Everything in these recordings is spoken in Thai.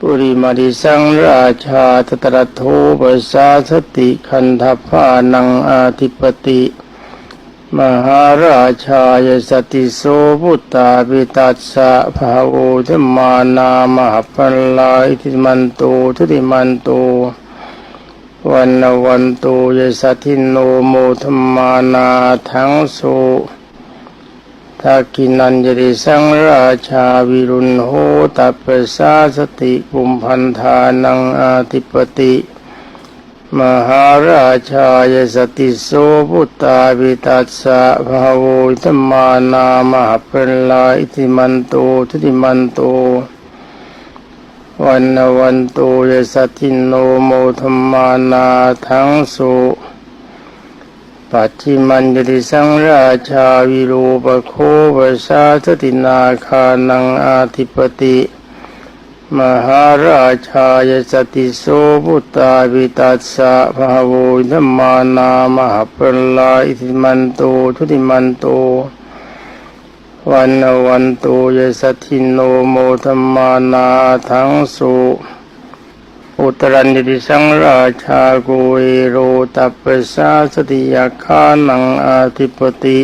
ปุริมาริสังราชาตตรโทปสาสติคันธพานังอาธิปติ มหาราชายสติโสพุตตาปิตัสสะภาโวธมมานามหปัลลาอิทิมันโตทุติมันโตวันวันโตยสัทินโนโมธมานาทังโส ทักกินันยริสังราชาวิรุณโหตัปปสาสติปุมพันธานังอาทิปติ มหาราชายสติโสพุตตาวิตัสสะภาโวธมานามหปัลลาอิทิมันโตทุติมันโตวันวันโตยสัทธินโนโมธมมานาทังสุ ปัจจิมันยติสังราชาวิรูปโคปสาสตินาคานังอาทิปติ มหาราชายสติโสพุตตาวิตัสสะภาโวธมมานามหปัลลาอิทิมันโตทุติมันโตวันวันโตยสัทินโนโมธมมานาทังสุ อุตรันติสังราชาโกเอโรตัปปสาสติยาคานังอาทิปติ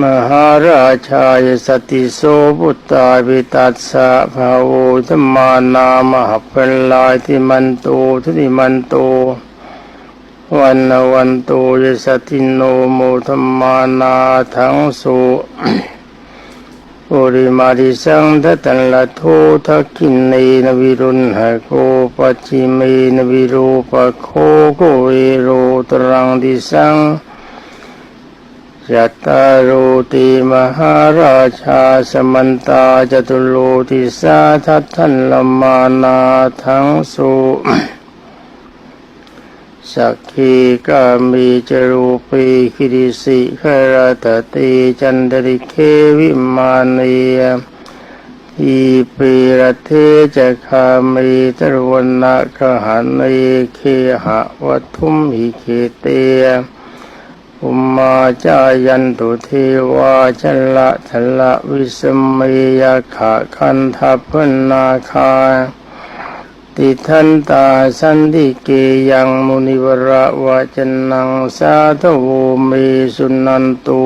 มหาราชายสติโสพุตตาวิตัสสะภาโวธมมานามหเปัลลายทิมันโตทุติมันโต วันวันโตยสตินโนโมธมมานาทังสุ ปุริมาริสังทัตันละโททักขินเนนวิรุณหะโกปัจิเมนวิรูปโคโกเอโรตรังดิสังยัตตาโรติมหาราชาสมันตาจตุโลติสาทัตทันลมานาทังสุ สักขีกามีจรูปีคิริสิขรตติจันดริเควิมานีอีปีระเทจะคามีตรวนาคหันเยเคหะวัทุมหิเคเตอุมมาจายันตุเทวาชละชละวิสมยาขะคันทัพพนาคา ติทันตาสันติเกยังมุนิวระวะจนังสาธโวเมสุนันตุ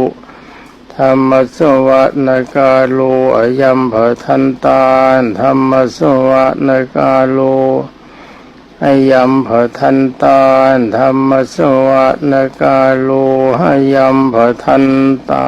ธรรมสวะนกาโลอยัมภทันตาธรรมสวะนกาโลอยัมภทันตาธรรมสวะนกาโลอยัมภทันตา